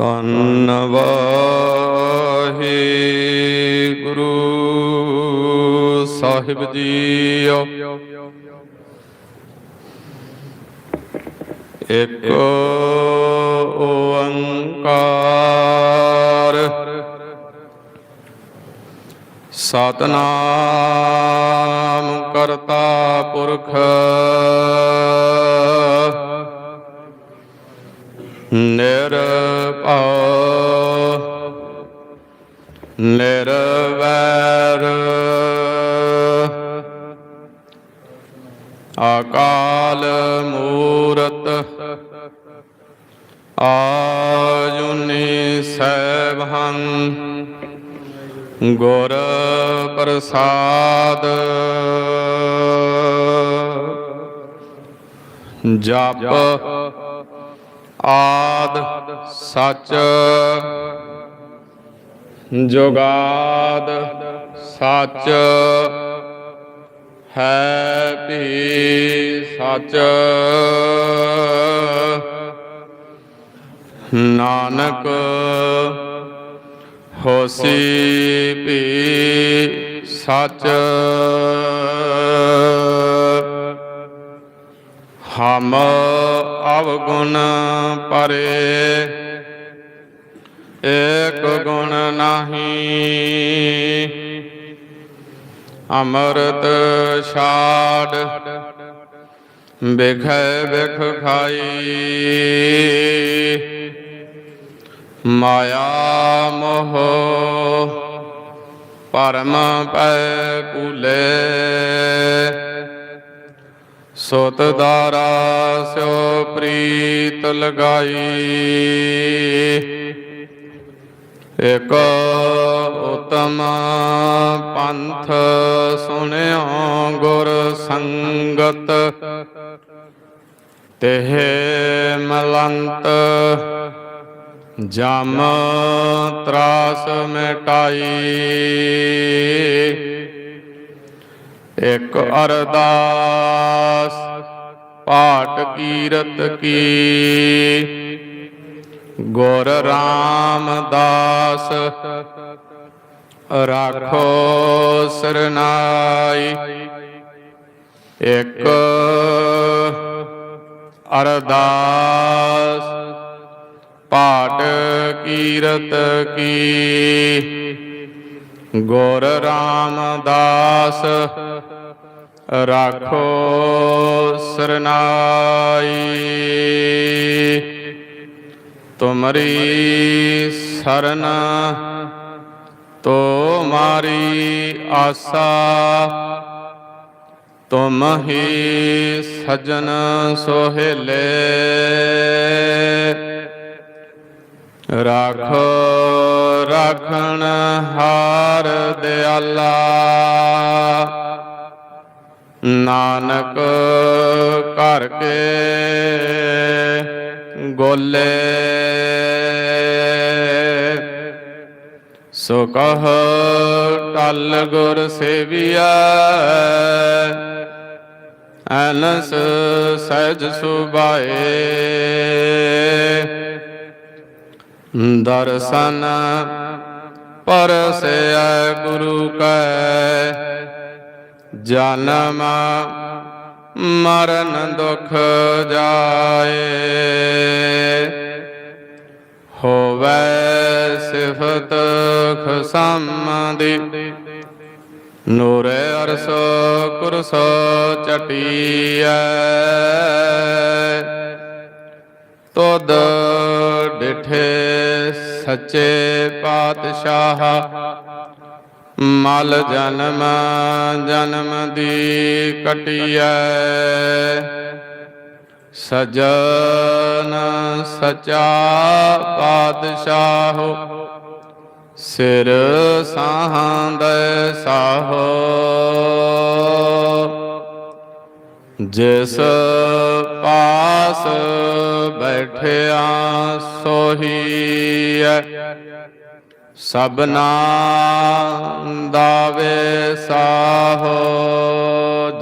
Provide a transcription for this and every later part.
ਧੰਨ ਵਾਹਿਗੁਰੂ ਸਾਹਿਬ ਜੀਓ। ਇਕ ਓੰਕਾਰ ਸਤਨਾਮ ਕਰਤਾ ਪੁਰਖ ਨਿਰਭਉ ਨਿਰਵੈਰ। ਅਕਾਲ ਮੂਰਤ ਆਜੁਨੀ ਸੈਭੰ। ਗੁਰ ਪ੍ਰਸਾਦ ਜਪ ਆਦ ਸਚ। ਜੁਗਾਦ ਸਚ ਹੈ ਵੀ ਸਚ। ਨਾਨਕ ਹੋਸੀ ਵੀ ਸਚ। ਹਮ ਅਵਗੁਣ ਪਰੇ। ਏਕ ਗੁਣ ਨਹੀਂ। ਅਮਰਤ ਛਾੜ। ਬਿਖੈ ਬਿਖ ਖਾਈ। ਮਾਇਆ ਮੋਹ। ਪਰਮ ਪੈ ਕੂਲੇ ਸੁਤ ਦਾਰਾ ਸਿਓ ਪ੍ਰੀਤ ਲਗਾਈ। ਇਕ ਉਤਮ ਪੰਥ ਸੁਣਿਓ ਗੁਰ ਸੰਗਤ। ਤਿਹ ਮਲੰਤ ਜਮ ਤਰਾਸ ਮਿਟਾਈ। ਇਕ ਅਰਦਾਸ ਪਾਟ ਕੀਰਤ ਕੀ? ਗੁਰ ਰਾਮਦਾਸ, ਰਾਖੋ ਸਰਨਾਈ। ਇਕ ਅਰਦਾਸ ਪਾਟ ਕੀਰਤ ਕੀ? ਗੁਰ ਰਾਮਦਾਸ ਰਾਖੋ ਸਰਨਾਈ। ਤੁਮਰੀ ਸਰਨ ਤੋ ਆਸਾ। ਤੁਮ ਹੀ ਸਜਨ ਸੋਹਿਲੇ। ਰਾਖੋ ਰਾਖਣ ਹਾਰ ਦਿਆਲਾ। ਨਾਨਕ ਘਰ ਕੇ ਗੋਲੇ। ਸੋ ਕਹ ਟਲ ਗੁਰ ਸੇਵੀਆ ਅਨਸ ਸਹਿਜ ਸੁਭਾਏ। ਦਰਸ਼ਨ ਪਰਸੈ ਗੁਰੂ ਕੈ ਜਨਮ ਮਰਨ ਦੁਖ ਜਾਏ। ਹੋਵੇ ਸਿਫਤ ਖਸਮਦੀ ਨੂਰੇ ਅਰਸ ਕੁਰਸ ਚਟੀਐ। ਤੁਧ ਡਿਠੇ ਸੱਚੇ ਪਾਤਸ਼ਾਹ। ਮਲ ਜਨਮ ਜਨਮ ਦੀ ਕਟਿਐ। ਸਜਨ ਸਚਾ ਪਾਤਸ਼ਾਹ, ਸਿਰ ਸਾਹੰਦੈ ਸਾਹੋ। ਜਿਸ ਪਾਸ ਬੈਠਿਆ ਸੋਹੀਐ ਸਬਨਾ ਦਾਵੇ ਸਾਹੋ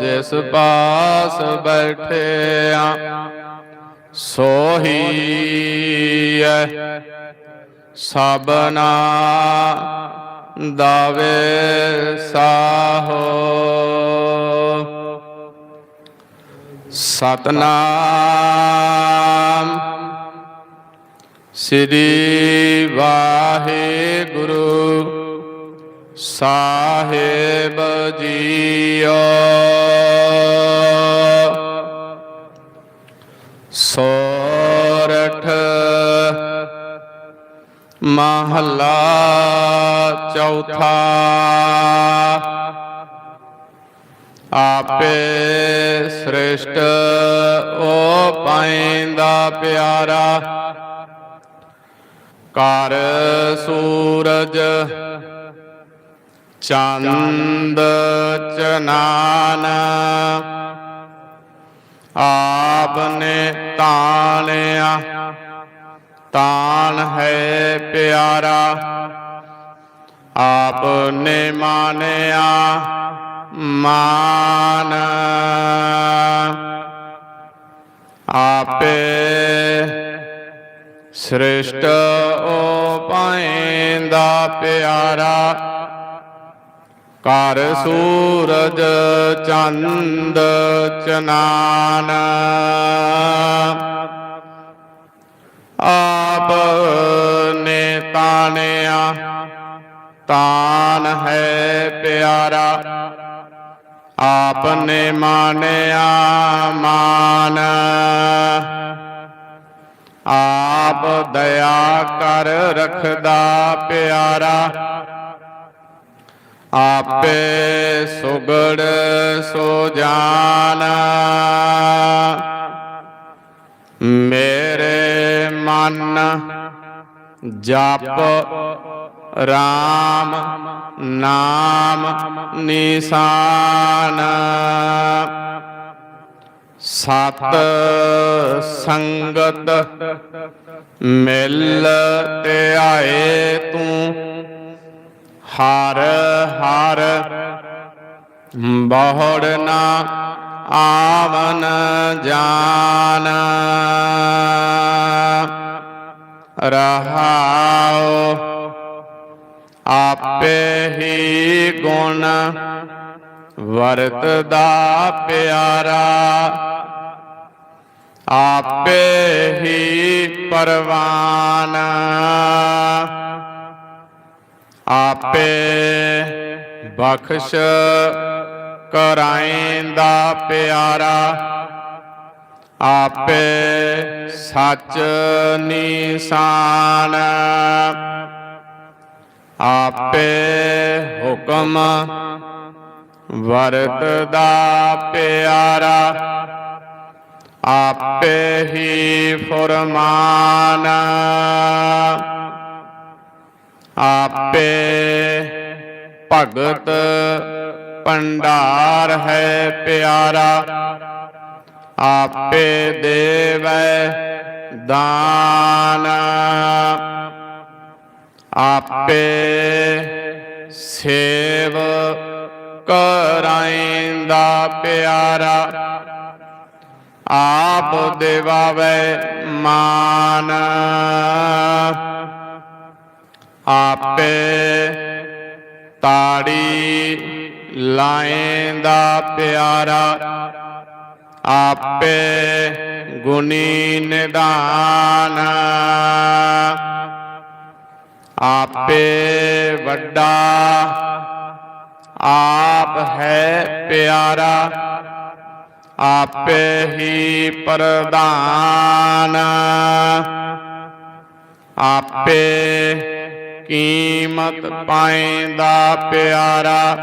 ਜਿਸ ਪਾਸ ਬੈਠਿਆ ਸੋਹੀ ਸਭਨਾ ਦਾਵੇ ਸਾਹੋ। ਸਤਨਾਮ ਸ੍ਰੀ ਵਾਹਿਗੁਰੂ ਸਾਹਿਬ ਜੀਓ। ਸੋਰਠ ਮਹੱਲਾ ਚੌਥਾ। ਆਪੇ ਸ੍ਰਿਸ਼ਟ ਓ ਪਾਇੰਦਾ ਪਿਆਰਾ। ਕਰ ਸੂਰਜ ਚੰਦ ਚਨਾਨ ਆਪ ਨੇ ਤਾਣਿਆ ਹੈ ਪਿਆਰਾ ਆਪ ਮਾਨਿਆ ਮਾਨ ਆਪੇ ਸ੍ਰਿਸ਼ਟ ਓ ਦਾ ਪਿਆਰਾ। ਕਰ ਸੂਰਜ ਚੰਦ ਚਨਾਨ। ਆਪ ਨੇ ਤਾਣਿਆ, ਤਾਨ ਹੈ ਪਿਆਰਾ। ਆਪ ਨੇ ਮਾਨਿਆ ਮਾਨ। ਆਪ ਦਇਆ ਕਰ ਰਖਦਾ ਪਿਆਰਾ। ਆਪੇ ਸੁਗੜ ਸੋ ਜਾਨ ਮੇਰੇ ਮਨ ਜਪ RAM ਨਾਮ ਨਿਸ਼ਾਨ। ਸਤ ਸੰਗਤ ਮਿਲ ਤੇ ਆਏ ਤੂੰ। ਹਰ ਹਰ ਬਹੁੜ ਨਾ ਆਵਨ ਜਾਨ। ਰਹਾਉ ਆਪੇ ਹੀ ਗੁਣ ਵਰਤਦਾ ਪਿਆਰਾ। ਆਪੇ ਹੀ ਪਰਵਾਨ। ਆਪੇ ਬਖਸ਼ ਕਰਾਇੰਦਾ ਪਿਆਰਾ। ਆਪੇ ਸੱਚ ਨਿਸ਼ਾਨ। ਆਪੇ ਹੁਕਮ ਵਰਤਦਾ ਪਿਆਰਾ। ਆਪੇ ਹੀ ਫਰਮਾਨ। ਆਪੇ ਭਗਤ ਭੰਡਾਰ ਹੈ ਪਿਆਰਾ। ਆਪੇ ਦੇਵੈ ਦਾਨ। ਆਪੇ ਸੇਵ ਕਰਾਇੰਦਾ ਪਿਆਰਾ। ਆਪ ਦੇਵਾਵੇ ਮਾਨ। ਆਪੇ ਤਾੜੀ ਲਾਇੰਦਾ ਪਿਆਰਾ। ਆਪੇ ਗੁਣੀ ਨਿਦਾਨ। ਆਪੇ ਵੱਡਾ। ਆਪ ਹੈ ਪਿਆਰਾ। ਆਪੇ ਹੀ ਪ੍ਰਦਾਨ ਆਪੇ ਕੀਮਤ ਪਾਇੰਦਾ ਪਿਆਰਾ।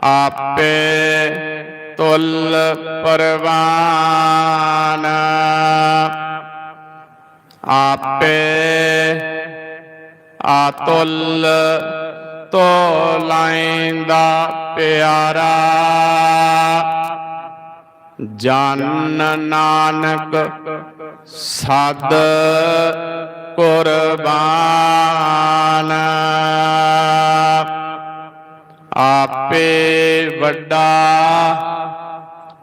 ਆਪੇ ਤੁਲ ਪਰਵਾਨ। ਆਪੇ ਆਤੁਲ ਤੋ ਲਾਇੰਦਾ ਪਿਆਰਾ। ਜਨ ਨਾਨਕ ਸਦ ਕੁਰਬਾਨ। ਆਪੇ ਵੱਡਾ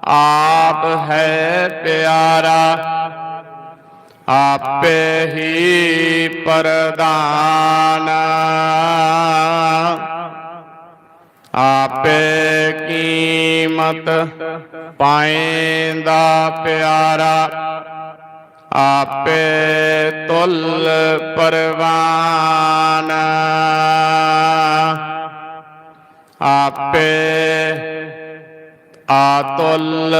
ਆਪ ਹੈ ਪਿਆਰਾ ਆਪੇ ਹੀ ਪਰਦਾਨ ਆਪੇ ਕੀਮਤ ਪਾਏਂਦਾ ਪਿਆਰਾ ਆਪੇ ਤੁਲ ਪਰਵਾਨ। ਆਪੇ ਆਤੁਲ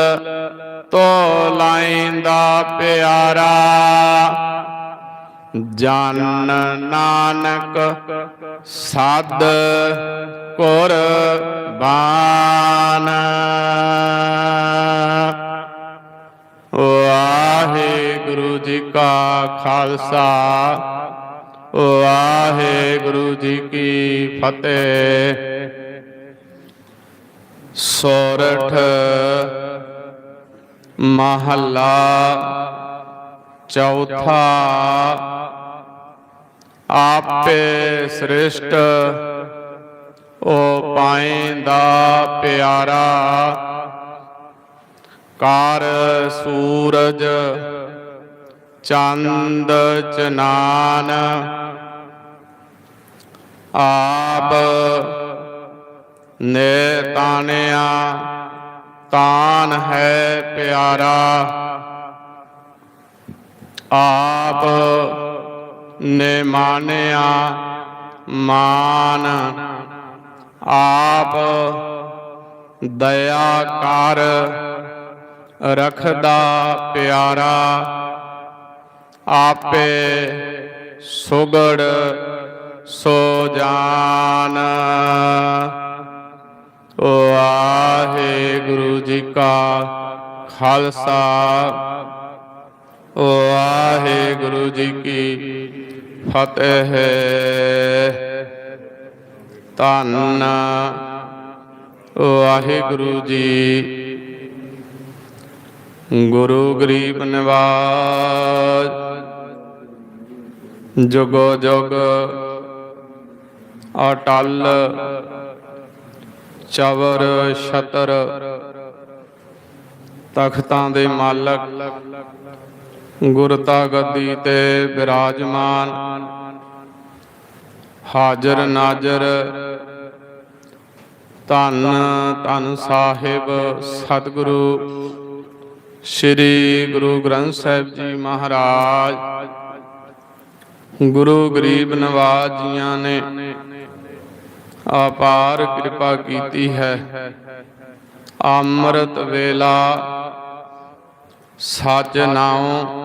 ਤੋਲਾਇਂਦਾ ਪਿਆਰਾ ਜਨ ਨਾਨਕ ਸਦ ਕੁਰਬਾਨ ਵਾਹਿਗੁਰੂ ਜੀ ਕਾ ਖਾਲਸਾ ਵਾਹਿਗੁਰੂ ਜੀ ਕੀ ਫਤਿਹ। ਸੋਰਠ ਮਹੱਲਾ ਚੌਥਾ ਆਪੇ ਸ੍ਰਿਸ਼ਟ ਓ ਪਾਏਂਦਾ ਪਿਆਰਾ। ਕਰ ਸੂਰਜ, ਚੰਦ ਚਨਾਨ। ਆਪ ਨੇ ਤਾਨਿਆ ਤਾਨ ਹੈ ਪਿਆਰਾ। ਆਪ ਨੇ ਮਾਨਿਆ ਮਾਨ। ਆਪ ਦਇਆ ਕਰ ਰਖਦਾ ਪਿਆਰਾ। ਆਪੇ ਸੁਗੜ ਸੋ ਜਾਨ। ਵਾਹਿਗੁਰੂ ਜੀ ਕਾ ਖਾਲਸਾ। ਵਾਹਿਗੁਰੂ ਜੀ ਕੀ ਫਤਿਹ। ਧੰਨ ਵਾਹਿਗੁਰੂ ਜੀ। ਗੁਰੂ ਗਰੀਬ ਨਿਵਾਜ, ਜੁਗੋ ਜੁਗ ਅਟਲ, ਚਵਰ ਛਤਰ, ਤਖਤਾਂ ਦੇ ਮਾਲਕ ਗੁਰਤਾ ਗੱਦੀ ਤੇ ਬਿਰਾਜਮਾਨ। ਹਾਜ਼ਰ ਨਾਜ਼ਰ ਧੰਨ ਧੰਨ ਸਾਹਿਬ ਸਤਿਗੁਰੂ ਸ੍ਰੀ ਗੁਰੂ ਗ੍ਰੰਥ ਸਾਹਿਬ ਜੀ ਮਹਾਰਾਜ। ਗੁਰੂ ਗਰੀਬ ਨਵਾਜ ਜੀਆਂ ਨੇ ਅਪਾਰ ਕਿਰਪਾ ਕੀਤੀ ਹੈ। ਅੰਮ੍ਰਿਤ ਵੇਲਾ ਸੱਚ ਨਾਉ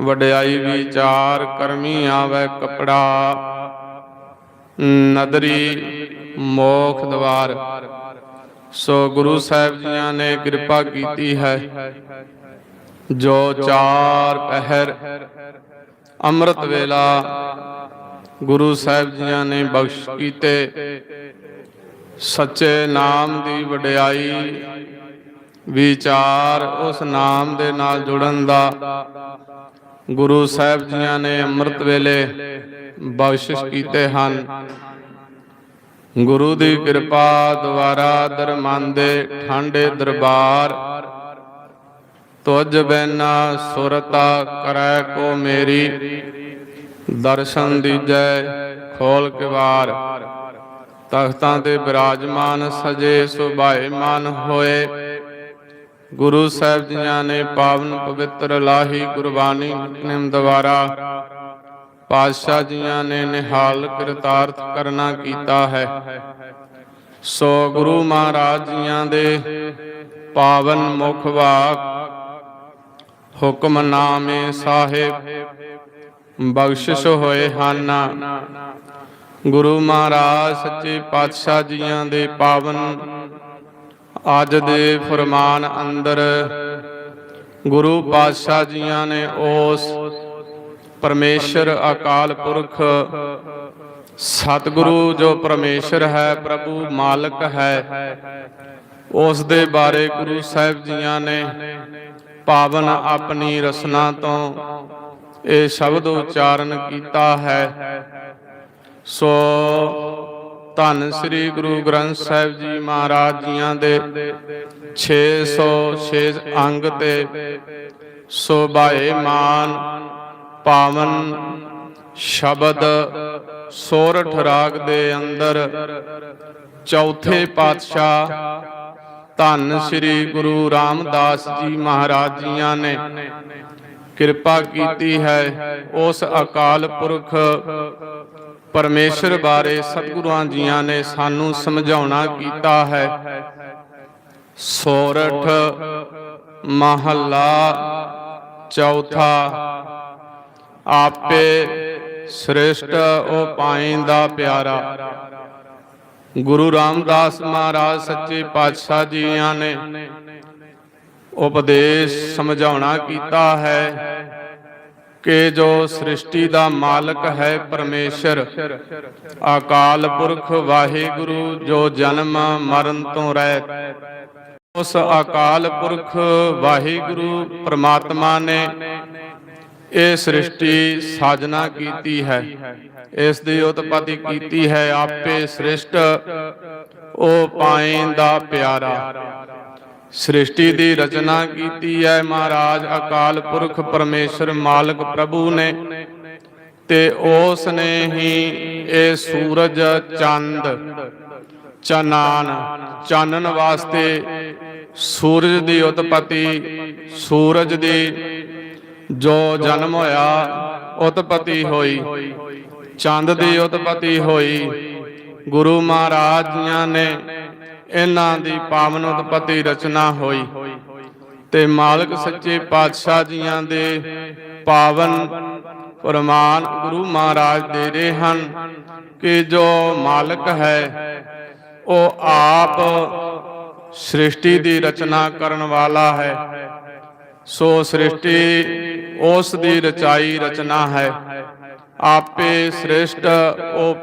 ਵਡਿਆਈ ਵਿਚਾਰ ਕਰਮੀ ਆਵੇ ਕਪੜਾ। ਨਦਰੀ ਮੋਖ ਦਵਾਰ। ਸੋ ਗੁਰੂ ਸਾਹਿਬ ਜੀਆਂ ਨੇ ਕਿਰਪਾ ਕੀਤੀ ਹੈ। ਜੋ ਚਾਰ ਪਹਿਰ ਅੰਮ੍ਰਿਤ ਵੇਲਾ ਗੁਰੂ ਸਾਹਿਬ ਜੀਆਂ ਨੇ ਬਖਸ਼ ਕੀਤੇ। ਸੱਚੇ ਨਾਮ ਦੀ ਵਡਿਆਈ ਵਿਚਾਰ ਉਸ ਨਾਮ ਦੇ ਨਾਲ ਜੁੜਨ ਦਾ ਗੁਰੂ ਸਾਹਿਬ ਜੀਆਂ ਨੇ ਅੰਮ੍ਰਿਤ ਵੇਲੇ ਬਖਸ਼ਿਸ਼ ਕੀਤੇ ਹਨ। ਗੁਰੂ ਦੀ ਕਿਰਪਾ ਦੁਆਰਾ ਦਰਮੰਦੇ ਠਾਂਡੇ ਦਰਬਾਰ, ਤੁਜ ਬੈਨਾ ਸੁਰਤਾ ਕਰੈ ਕੋ ਮੇਰੀ, ਦਰਸ਼ਨ ਦੀਜੈ ਖੋਲ ਕਿਵਾਰ। ਤਖਤਾਂ ਤੇ ਬਿਰਾਜਮਾਨ ਸਜੇ ਸੁਭਾਏ ਸੁਭਾਏਮਾਨ ਹੋਏ। ਗੁਰੂ ਸਾਹਿਬ ਜੀਆਂ ਨੇ ਪਾਵਨ ਪਵਿੱਤਰ ਲਾਹੀ ਗੁਰਬਾਣੀ ਨਿਮ ਦਵਾਰਾ ਪਾਤਸ਼ਾਹ ਜੀਆਂ ਨੇ ਨਿਹਾਲ ਕਿਰਤਾਰਥ ਕਰਨਾ ਕੀਤਾ ਹੈ। ਸੋ ਗੁਰੂ ਮਹਾਰਾਜ ਜੀਆਂ ਦੇ ਪਾਵਨ ਮੁਖ ਵਾਕ, ਹੁਕਮ ਸਾਹਿਬ, ਬਖਸ਼ਿਸ਼ ਹੋਏ ਹਨ। ਗੁਰੂ ਮਹਾਰਾਜ ਸੱਚੇ ਪਾਤਸ਼ਾਹ ਜੀਆਂ ਦੇ ਪਾਵਨ ਅੱਜ ਦੇ ਫਰਮਾਨ ਅੰਦਰ ਗੁਰੂ ਪਾਤਸ਼ਾਹ ਜੀਆਂ ਨੇ ਉਸ ਪਰਮੇਸ਼ਰ ਅਕਾਲ ਪੁਰਖ ਸਤਿਗੁਰੂ ਜੋ ਪਰਮੇਸ਼ਰ ਹੈ, ਪ੍ਰਭੂ ਮਾਲਕ ਹੈ, ਉਸ ਦੇ ਬਾਰੇ ਗੁਰੂ ਸਾਹਿਬ ਜੀਆਂ ਨੇ ਪਾਵਨ ਆਪਣੀ ਰਸਨਾ ਤੋਂ ਇਹ ਸ਼ਬਦ ਉਚਾਰਨ ਕੀਤਾ ਹੈ। ਸੋ ਧੰਨ ਸ੍ਰੀ ਗੁਰੂ ਗ੍ਰੰਥ ਸਾਹਿਬ ਜੀ ਮਹਾਰਾਜ ਜੀਆਂ ਦੇ 606 ਅੰਗ ਤੇ ਸੋਭਾਏ ਮਾਨ ਪਾਵਨ ਸ਼ਬਦ ਸੋਰਠ ਰਾਗ ਦੇ ਅੰਦਰ ਚੌਥੇ ਪਾਤਸ਼ਾਹ ਧੰਨ ਸ੍ਰੀ ਗੁਰੂ ਰਾਮਦਾਸ ਜੀ ਮਹਾਰਾਜ ਜੀਆਂ ਨੇ ਕਿਰਪਾ ਕੀਤੀ ਹੈ ਉਸ ਅਕਾਲ ਪੁਰਖ ਪਰਮੇਸ਼ਰ ਬਾਰੇ ਸਤਿਗੁਰਾਂ ਜੀਆਂ ਨੇ ਸਾਨੂੰ ਸਮਝਾਉਣਾ ਕੀਤਾ ਹੈ। ਸੋਰਠ ਮਹੱਲਾ ਚੌਥਾ, ਆਪੇ ਸ੍ਰੇਸ਼ਟ ਉਹ ਪਾਇੰਦਾ ਪਿਆਰਾ। ਗੁਰੂ ਰਾਮਦਾਸ ਮਹਾਰਾਜ ਸੱਚੇ ਪਾਤਸ਼ਾਹ ਜੀਆਂ ਨੇ ਉਪਦੇਸ਼ ਸਮਝਾਉਣਾ ਕੀਤਾ ਹੈ। ਕਿ ਜੋ ਸ੍ਰਿਸ਼ਟੀ ਦਾ ਮਾਲਕ ਹੈ ਪਰਮੇਸ਼ਰ। ਅਕਾਲ ਪੁਰਖ ਵਾਹਿਗੁਰੂ, ਜੋ ਜਨਮ ਮਰਨ ਤੋਂ ਰਹਿਤ ਉਸ ਅਕਾਲ ਪੁਰਖ ਵਾਹਿਗੁਰੂ ਪ੍ਰਮਾਤਮਾ ਨੇ ਇਹ ਸ੍ਰਿਸ਼ਟੀ ਸਾਜਨਾ ਕੀਤੀ ਹੈ। ਇਸ ਦੀ ਉਤਪਤੀ ਕੀਤੀ ਹੈ ਆਪੇ ਸ੍ਰਿਸ਼ਟ, ਉਹ ਦਾ ਪਿਆਰਾ। ਸ੍ਰਿਸ਼ਟੀ ਦੀ ਰਚਨਾ ਕੀਤੀ ਹੈ ਮਹਾਰਾਜ, ਅਕਾਲ ਪੁਰਖ ਪਰਮੇਸ਼ਰ ਮਾਲਕ ਪ੍ਰਭੂ ਨੇ। ਤੇ ਉਸ ਨੇ ਹੀ ਇਹ ਸੂਰਜ, ਚੰਦ, ਚਨਾਨ, ਚਾਨਣ ਵਾਸਤੇ ਸੂਰਜ ਦੀ ਉਤਪਤੀ, ਸੂਰਜ ਦੀ ਜੋ ਜਨਮ ਹੋਇਆ, ਉਤਪਤੀ ਹੋਈ। ਚੰਦ ਦੀ ਉਤਪਤੀ ਹੋਈ। ਗੁਰੂ ਮਹਾਰਾਜ ਜੀਆਂ ਨੇ ਇਹਨਾਂ ਦੀ ਪਾਵਨ ਉਤਪਤੀ ਰਚਨਾ ਹੋਈ। ਤੇ ਮਾਲਕ ਸੱਚੇ ਪਾਤਸ਼ਾਹ ਜੀਆਂ ਦੇ ਪਾਵਨ ਫਰਮਾਨ ਗੁਰੂ ਮਹਾਰਾਜ ਦੇ ਰਹੇ ਹਨ ਕਿ ਜੋ ਮਾਲਕ ਹੈ, ਉਹ ਆਪ ਸ੍ਰਿਸ਼ਟੀ ਦੀ ਰਚਨਾ ਕਰਨ ਵਾਲਾ ਹੈ। ਸੋ ਸ੍ਰਿਸ਼ਟੀ ਉਸ ਦੀ ਰਚਾਈ ਰਚਨਾ ਹੈ। ਆਪੇ ਸ੍ਰਿਸ਼ਟ, ਉਹ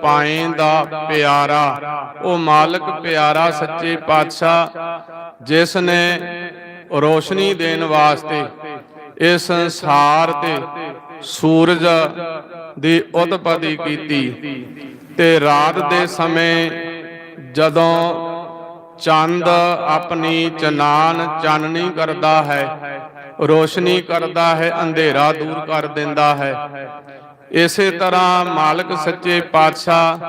ਦਾ ਪਿਆਰਾ, ਉਹ ਮਾਲਕ ਪਿਆਰਾ ਸੱਚੇ ਪਾਤਸ਼ਾਹ, ਜਿਸ ਨੇ ਰੋਸ਼ਨੀ ਦੇਣ ਵਾਸਤੇ ਇਸ ਸੰਸਾਰ ਤੇ ਸੂਰਜ ਦੀ ਉਤਪਤੀ ਕੀਤੀ ਤੇ ਰਾਤ ਦੇ ਸਮੇਂ ਜਦੋਂ ਚੰਦ ਆਪਣੀ ਚਨਾਨ ਚਾਨਣੀ ਕਰਦਾ ਹੈ, ਰੋਸ਼ਨੀ ਕਰਦਾ ਹੈ, ਅੰਧੇਰਾ ਦੂਰ ਕਰ ਦਿੰਦਾ ਹੈ ਇਸੇ ਤਰ੍ਹਾਂ ਮਾਲਕ ਸੱਚੇ ਪਾਤਸ਼ਾਹ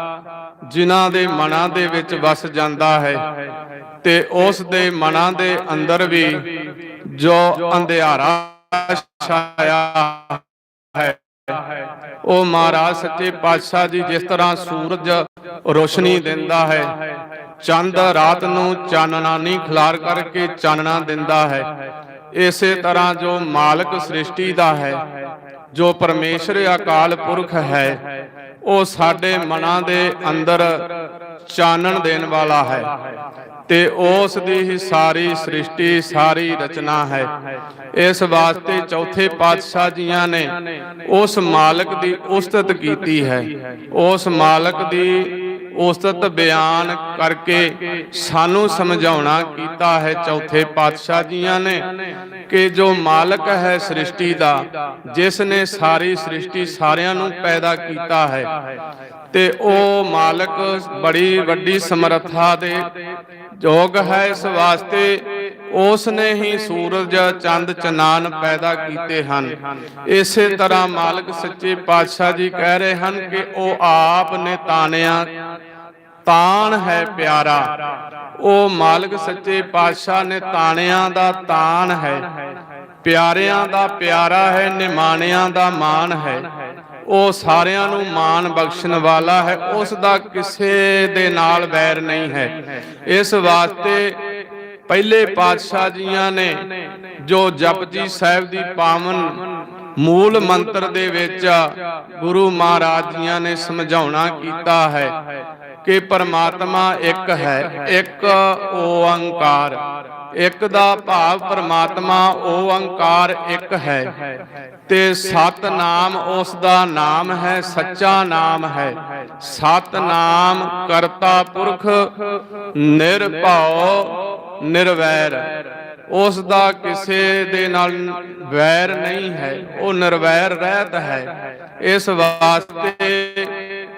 ਜਿਨ੍ਹਾਂ ਦੇ ਮਨਾਂ ਦੇ ਵਿੱਚ ਵਸ ਜਾਂਦਾ ਹੈ ਤੇ ਉਸ ਦੇ ਮਨਾਂ ਦੇ ਅੰਦਰ ਵੀ ਜੋ ਅੰਧਿਆਰਾ ਛਾਇਆ ਹੈ। ਉਹ ਮਹਾਰਾਜ ਸੱਚੇ ਪਾਤਸ਼ਾਹ ਜੀ ਜਿਸ ਤਰ੍ਹਾਂ ਸੂਰਜ ਰੋਸ਼ਨੀ ਦਿੰਦਾ ਹੈ ਚੰਦ ਰਾਤ ਨੂੰ ਚਾਨਣਾ ਨਹੀਂ ਖਿਲਾਰ ਕਰਕੇ ਚਾਨਣਾ ਦਿੰਦਾ ਹੈ। ਇਸੇ ਤਰ੍ਹਾਂ ਜੋ ਮਾਲਕ ਸ੍ਰਿਸ਼ਟੀ ਦਾ ਹੈ। ਜੋ ਪਰਮੇਸ਼ਰ ਅਕਾਲ ਪੁਰਖ ਹੈ, ਉਹ ਸਾਡੇ ਮਨਾਂ ਦੇ ਅੰਦਰ ਚਾਨਣ ਦੇਣ ਵਾਲਾ ਹੈ ਤੇ ਉਸ ਦੀ ਹੀ ਸਾਰੀ ਸ੍ਰਿਸ਼ਟੀ, ਸਾਰੀ ਰਚਨਾ ਹੈ। ਇਸ ਵਾਸਤੇ ਚੌਥੇ ਪਾਤਸ਼ਾਹ ਜੀਆਂ ਨੇ ਉਸ ਮਾਲਕ ਦੀ ਉਸਤਤ ਕੀਤੀ ਹੈ। ਉਸ ਮਾਲਕ ਦੀ ਉਸਤਤ ਬਿਆਨ ਕਰਕੇ ਸਾਨੂੰ ਸਮਝਾਉਣਾ ਕੀਤਾ ਹੈ ਚੌਥੇ ਪਾਤਸ਼ਾਹ ਜੀਆਂ ਨੇ ਕਿ ਜੋ ਮਾਲਕ ਹੈ ਸ੍ਰਿਸ਼ਟੀ ਦਾ ਜਿਸ ਨੇ ਸਾਰੀ ਸ੍ਰਿਸ਼ਟੀ ਸਾਰਿਆਂ ਨੂੰ ਪੈਦਾ ਕੀਤਾ ਹੈ। ਤੇ ਉਹ ਮਾਲਕ ਬੜੀ ਵੱਡੀ ਸਮਰੱਥਾ ਦੇ ਯੋਗ ਹੈ ਇਸ ਵਾਸਤੇ ਉਸ ਨੇ ਹੀ ਸੂਰਜ, ਚੰਦ, ਚਨਾਨ ਪੈਦਾ ਕੀਤੇ ਹਨ। ਇਸੇ ਤਰ੍ਹਾਂ ਮਾਲਕ ਸੱਚੇ ਪਾਤਸ਼ਾਹ ਜੀ ਕਹਿ ਰਹੇ ਹਨ ਕਿ ਉਹ ਆਪ ਨੇ ਤਾਣਿਆ, ਤਾਣ ਹੈ ਪਿਆਰਾ। ਉਹ ਮਾਲਕ ਸੱਚੇ ਪਾਤਸ਼ਾਹ ਨੇ ਤਾਣਿਆਂ ਦਾ ਤਾਣ ਹੈ, ਪਿਆਰਿਆਂ ਦਾ ਪਿਆਰਾ ਹੈ, ਨਿਮਾਣਿਆਂ ਦਾ ਮਾਣ ਹੈ। ਉਹ ਸਾਰਿਆਂ ਨੂੰ ਮਾਣ ਬਖਸ਼ਣ ਵਾਲਾ ਹੈ ਉਸ ਦਾ ਕਿਸੇ ਦੇ ਨਾਲ ਵੈਰ ਨਹੀਂ ਹੈ। ਇਸ ਵਾਸਤੇ ਪਹਿਲੇ ਪਾਤਸ਼ਾਹ ਜੀਆਂ ਨੇ ਜੋ ਜਪਜੀ ਸਾਹਿਬ ਦੀ ਪਾਵਨ ਮੂਲ ਮੰਤਰ ਦੇ ਵਿੱਚ ਗੁਰੂ ਮਹਾਰਾਜ ਜੀਆਂ ਨੇ ਸਮਝਾਉਣਾ ਕੀਤਾ ਹੈ ਕਿ ਪਰਮਾਤਮਾ ਇੱਕ ਹੈ, ਇੱਕ ਓੰਕਾਰ। ਇੱਕ ਦਾ ਭਾਵ ਪਰਮਾਤਮਾ ਓੰਕਾਰ ਇੱਕ ਹੈ। ਤੇ ਸਤ ਨਾਮ ਉਸ ਦਾ ਨਾਮ ਹੈ, ਸੱਚਾ ਨਾਮ ਹੈ। ਸਤ ਨਾਮ ਕਰਤਾ ਪੁਰਖ, ਨਿਰਭਉ, ਨਿਰਵੈਰ। ਉਸ ਦਾ ਕਿਸੇ ਦੇ ਨਾਲ ਵੈਰ ਨਹੀਂ ਹੈ, ਉਹ ਨਿਰਵੈਰ ਰਹਿਤ ਹੈ। ਇਸ ਵਾਸਤੇ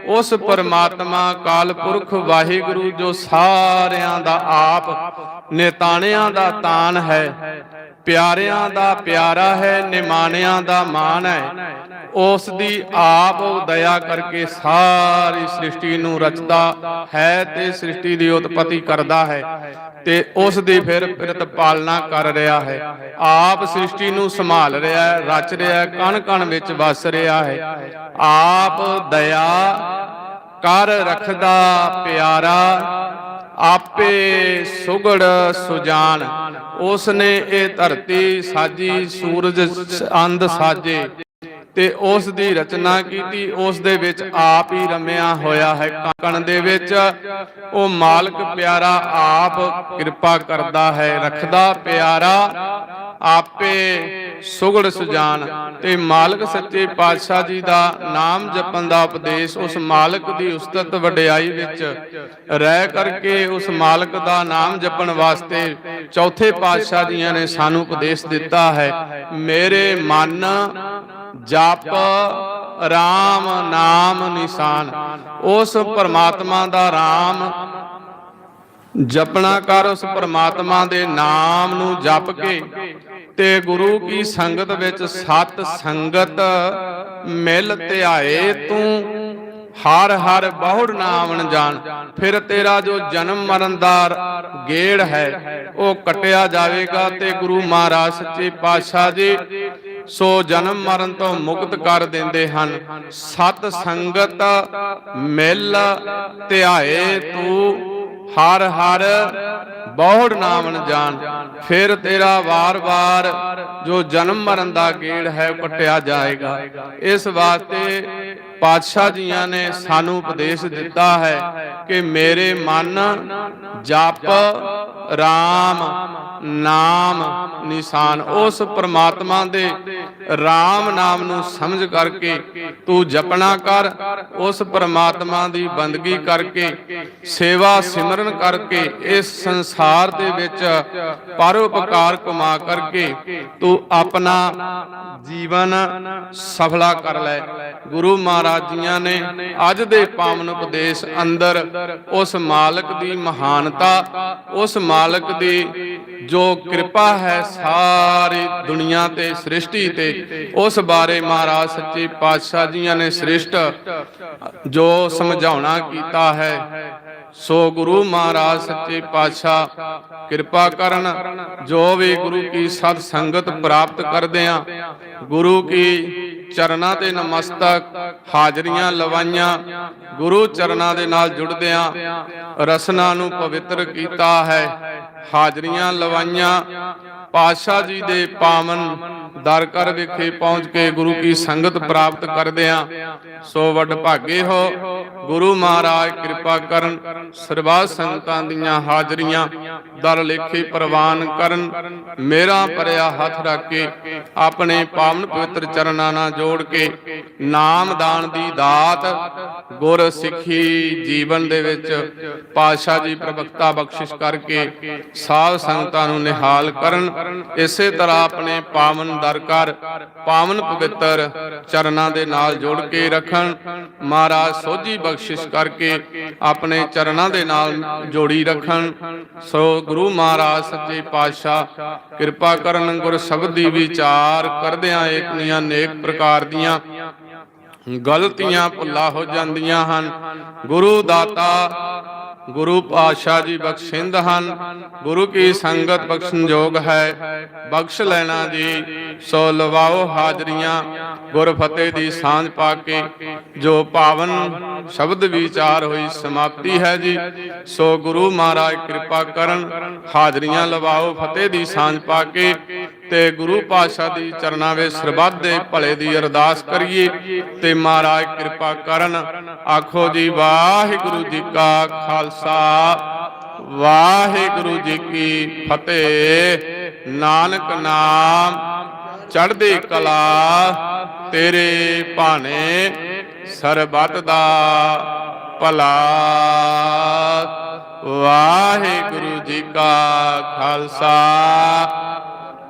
ਉਸ ਪਰਮਾਤਮਾ ਕਾਲ ਪੁਰਖ ਵਾਹਿਗੁਰੂ ਜੋ ਸਾਰਿਆਂ ਦਾ ਆਪ ਨੇਤਾਣਿਆਂ ਦਾ ਤਾਨ ਹੈ। ਪਿਆਰਿਆਂ ਦਾ ਪਿਆਰਾ ਹੈ, ਨਿਮਾਣਿਆਂ ਦਾ ਮਾਨ ਹੈ। ਉਸ ਦੀ ਆਪ ਦਇਆ ਕਰਕੇ ਸਾਰੀ ਸ੍ਰਿਸ਼ਟੀ ਨੂੰ ਰਚਦਾ ਹੈ ਤੇ ਸ੍ਰਿਸ਼ਟੀ ਦੀ ਉਤਪਤੀ ਕਰਦਾ ਹੈ ਤੇ ਉਸ ਦੀ ਫਿਰ ਪ੍ਰਤ ਪਾਲਣਾ ਕਰ ਰਿਹਾ ਹੈ। ਆਪ ਸ੍ਰਿਸ਼ਟੀ ਨੂੰ ਸੰਭਾਲ ਰਿਹਾ ਹੈ, ਰਚ ਰਿਹਾ ਹੈ ਕਣ ਕਣ ਵਿੱਚ ਵਸ ਰਿਹਾ ਹੈ। ਆਪ ਦਇਆ ਕਰ ਰੱਖਦਾ ਪਿਆਰਾ ਆਪੇ ਸੁਗੜ ਸੁਜਾਨ ਉਸ ਨੇ ਇਹ ਧਰਤੀ ਸਾਜੀ ਸੂਰਜ ਸ- ਅੰਧ ਸਾਜੇ। ਤੇ ਉਸ ਦੀ ਰਚਨਾ ਕੀਤੀ, ਉਸ ਦੇ ਵਿੱਚ ਆਪ ਹੀ ਰਮਿਆ ਹੋਇਆ ਹੈ। ਕਣ ਦੇ ਵਿੱਚ ਉਹ ਮਾਲਕ ਪਿਆਰਾ ਆਪ ਕਿਰਪਾ ਕਰਦਾ ਹੈ, ਰੱਖਦਾ ਪਿਆਰਾ ਆਪੇ ਸੁਗੜ ਸੁਜਾਨ। ਤੇ ਮਾਲਕ ਸੱਚੇ ਪਾਤਸ਼ਾਹ ਜੀ ਦਾ ਨਾਮ ਜਪਣ ਦਾ ਉਪਦੇਸ਼ ਉਸ ਮਾਲਕ ਦੀ ਉਸਤਤ ਵਡਿਆਈ ਵਿੱਚ ਰਹਿ ਕਰਕੇ ਉਸ ਮਾਲਕ ਦਾ ਨਾਮ ਜਪਣ ਵਾਸਤੇ ਚੌਥੇ ਪਾਤਸ਼ਾਹ ਜੀਆਂ ਨੇ ਸਾਨੂੰ ਉਪਦੇਸ਼ ਦਿੱਤਾ ਹੈ, ਮੇਰੇ ਮਨ ਜਪ RAM ਨਾਮ ਨਿਸ਼ਾਨ। ਉਸ ਪਰਮਾਤਮਾ ਦਾ RAM ਜਪਣਾ ਕਰ ਉਸ ਪਰਮਾਤਮਾ ਦੇ ਨਾਮ ਨੂੰ ਜਪ ਕੇ ਤੇ ਗੁਰੂ ਕੀ ਸੰਗਤ ਵਿੱਚ ਸਤ ਸੰਗਤ ਮਿਲ ਧਿਆਏ ਤੂੰ। ਹਰ ਹਰ ਬਹੁੜ ਨਾਮਨ ਜਾਣ। ਫਿਰ ਤੇਰਾ ਜੋ ਜਨਮ ਮਰਨ ਦਾ ਗੇੜ ਹੈ, ਉਹ ਕਟਿਆ ਜਾਵੇਗਾ ਤੇ ਗੁਰੂ ਮਹਾਰਾਜ ਸੱਚੇ ਪਾਤਸ਼ਾਹ ਜੀ ਸੋ ਜਨਮ ਮਰਨ ਤੋਂ ਮੁਕਤ ਕਰ ਦਿੰਦੇ ਹਨ। ਸਤ ਸੰਗਤ ਮਿਲ ਧਿਆਏ ਤੂੰ। ਹਰ ਹਰ ਬਹੁੜ ਨਾਮਨ ਜਾਣ ਫਿਰ ਤੇਰਾ ਵਾਰ-ਵਾਰ ਜੋ ਜਨਮ ਮਰਨ ਦਾ ਗੇੜ ਹੈ ਉਹ ਕੱਟਿਆ ਜਾਏਗਾ। ਇਸ ਵਾਸਤੇ ਪਾਤਸ਼ਾਹ ਜੀਆਂ ਨੇ ਸਾਨੂੰ ਉਪਦੇਸ਼ ਦਿੱਤਾ ਹੈ ਕਿ ਮੇਰੇ ਮਨ ਜਪ RAM ਨਾਮ, ਨਿਸ਼ਾਨ, ਉਸ ਪ੍ਰਮਾਤਮਾ ਦੇ RAM ਨਾਮ ਨੂੰ ਸਮਝ ਕਰਕੇ ਤੂੰ ਜਪਣਾ ਕਰ, ਉਸ ਪ੍ਰਮਾਤਮਾ ਦੀ ਬੰਦਗੀ ਕਰਕੇ, ਸੇਵਾ ਸਿਮਰਨ ਕਰਕੇ, ਇਸ ਸੰਸਾਰ ਦੇ ਵਿੱਚ ਪਰਉਪਕਾਰ ਕਮਾ ਕਰਕੇ ਤੂੰ ਆਪਣਾ ਜੀਵਨ ਸਫਲਾ ਕਰ ਲੈ। ਗੁਰੂ ਮਹਾਰਾਜ ਜੀਆਂ ਨੇ ਅੱਜ ਦੇ ਪਾਵਨ ਉਪਦੇਸ਼ ਅੰਦਰ ਉਸ ਮਾਲਕ ਦੀ ਮਹਾਨਤਾ, ਉਸ ਮਾਲਕ ਦੀ ਜੋ ਕਿਰਪਾ ਹੈ ਸਾਰੀ ਦੁਨੀਆ ਤੇ ਸ੍ਰਿਸ਼ਟੀ ਤੇ, ਉਸ ਬਾਰੇ ਮਹਾਰਾਜ ਸੱਚੇ ਪਾਤਸ਼ਾਹ ਜੀਆਂ ਨੇ ਸ੍ਰਿਸ਼ਟ ਜੋ ਸਮਝਾਉਣਾ ਕੀਤਾ ਹੈ। ਸੋ ਗੁਰੂ ਮਹਾਰਾਜ ਸੱਚੇ ਪਾਤਸ਼ਾਹ, ਕਿਰਪਾ ਕਰਨ ਜੋ ਵੀ ਗੁਰੂ ਕੀ ਸਤ ਸੰਗਤ ਪ੍ਰਾਪਤ ਕਰਦੇ ਆ, ਗੁਰੂ ਕੀ ਚਰਨਾਂ ਤੇ ਨਮਸਤਕ, ਹਾਜ਼ਰੀਆਂ ਲਵਾਈਆਂ, ਗੁਰੂ ਚਰਨਾਂ ਦੇ ਨਾਲ ਜੁੜਦਿਆਂ ਰਸਨਾ ਨੂੰ ਪਵਿੱਤਰ ਕੀਤਾ ਹੈ, ਹਾਜ਼ਰੀਆਂ ਲਵਾਈਆਂ ਪਾਤਸ਼ਾਹ ਜੀ ਦੇ ਪਾਵਨ ਦਰ ਕਰ ਵਿਖੇ ਪਹੁੰਚ ਕੇ ਗੁਰੂ ਕੀ ਸੰਗਤ ਪ੍ਰਾਪਤ ਕਰਦਿਆਂ ਸੋ ਵੱਡ ਭਾਗੇ ਹੋ। ਗੁਰੂ ਮਹਾਰਾਜ ਕਿਰਪਾ ਕਰਨ। ਸਰਬੱਤ ਸੰਗਤਾਂ ਦੀਆਂ ਹਾਜ਼ਰੀਆਂ ਦਰ ਲੇਖੇ ਪ੍ਰਵਾਨ ਕਰਨ। ਮੇਰਾ ਪਰਿਆ ਹੱਥ ਰੱਖ ਕੇ ਆਪਣੇ ਪਾਵਨ ਪਵਿੱਤਰ ਚਰਨਾਂ ਨਾਲ ਜੋੜ ਕੇ ਨਾਮਦਾਨ ਦੀ ਦਾਤ ਗੁਰ ਸਿੱਖੀ ਜੀਵਨ ਦੇ ਵਿੱਚ ਪਾਤਸ਼ਾਹ ਜੀ ਪ੍ਰਭਕਤਾ ਬਖਸ਼ਿਸ਼ ਕਰਕੇ ਸਾਧ ਸੰਗਤਾਂ ਨੂੰ ਨਿਹਾਲ ਕਰਨ। ਇਸੇ ਤਰ੍ਹਾਂ ਆਪਣੇ ਪਾਵਨ ਦਰ ਕਰ ਪਾਵਨ ਪਵਿੱਤਰ ਚਰਨਾਂ ਦੇ ਨਾਲ ਜੋੜ ਕੇ ਰੱਖਣ, ਮਹਾਰਾਜ ਸੋਝੀ ਬਖਸ਼ਿਸ਼ ਕਰਕੇ ਆਪਣੇ ਚਰਨਾਂ ਦੇ ਨਾਲ ਜੋੜੀ ਰੱਖਣ। ਸੋ ਗੁਰੂ ਮਹਾਰਾਜ, ਸੱਚੇ ਪਾਤਸ਼ਾਹ, ਕਿਰਪਾ ਕਰਨ ਗੁਰ ਸ਼ਬਦ ਦੀ ਵਿਚਾਰ ਕਰਦਿਆਂ ਏਕਨੀਆਂ ਨੇਕ ਪ੍ਰਕਾਰ ਦੀਆਂ ਗਲਤੀਆਂ ਭੁੱਲਾ ਹੋ ਜਾਂਦੀਆਂ ਹਨ। ਗੁਰੂ ਦਾਤਾ ਗੁਰੂ ਪਾਤਸ਼ਾਹ ਜੀ ਬਖਸ਼ਿੰਦ ਹਨ। ਗੁਰੂ ਕੀ ਸੰਗਤ ਬਖਸ਼ਣ ਯੋਗ ਹੈ। ਬਖਸ਼ ਲੈਣਾ ਜੀ, ਸੋ ਲਵਾਓ ਹਾਜ਼ਰੀਆਂ। ਗੁਰ ਫਤਿਹ ਦੀ ਸਾਂਝ ਪਾ ਕੇ ਜੋ ਪਾਵਨ ਸ਼ਬਦ ਵਿਚਾਰ ਹੋਈ ਸਮਾਪਤੀ ਹੈ ਜੀ, ਸੋ ਗੁਰੂ ਮਹਾਰਾਜ ਕਿਰਪਾ ਕਰਨ ਹਾਜ਼ਰੀਆਂ ਲਵਾਓ, ਫਤਿਹ ਦੀ ਸਾਂਝ ਪਾ ਕੇ ਤੇ ਗੁਰੂ ਪਾਤਸ਼ਾਹ ਦੀ ਚਰਨਾਂ ਵਿੱਚ ਸਰਬੱਤ ਦੇ ਭਲੇ ਦੀ ਅਰਦਾਸ ਕਰੀਏ ਤੇ ਮਹਾਰਾਜ ਕਿਰਪਾ ਕਰਨ। ਆਖੋ ਜੀ, ਵਾਹਿਗੁਰੂ ਜੀ ਕਾ ਖਾਲਸਾ, ਵਾਹਿਗੁਰੂ ਜੀ ਕੀ ਫਤਿਹ। ਨਾਨਕ ਨਾਮ ਚੜ੍ਹਦੀ ਕਲਾ ਤੇਰੇ ਭਾਣੇ, ਸਰਬੱਤ ਦਾ ਭਲਾ। ਵਾਹਿਗੁਰੂ ਜੀ ਕਾ ਖਾਲਸਾ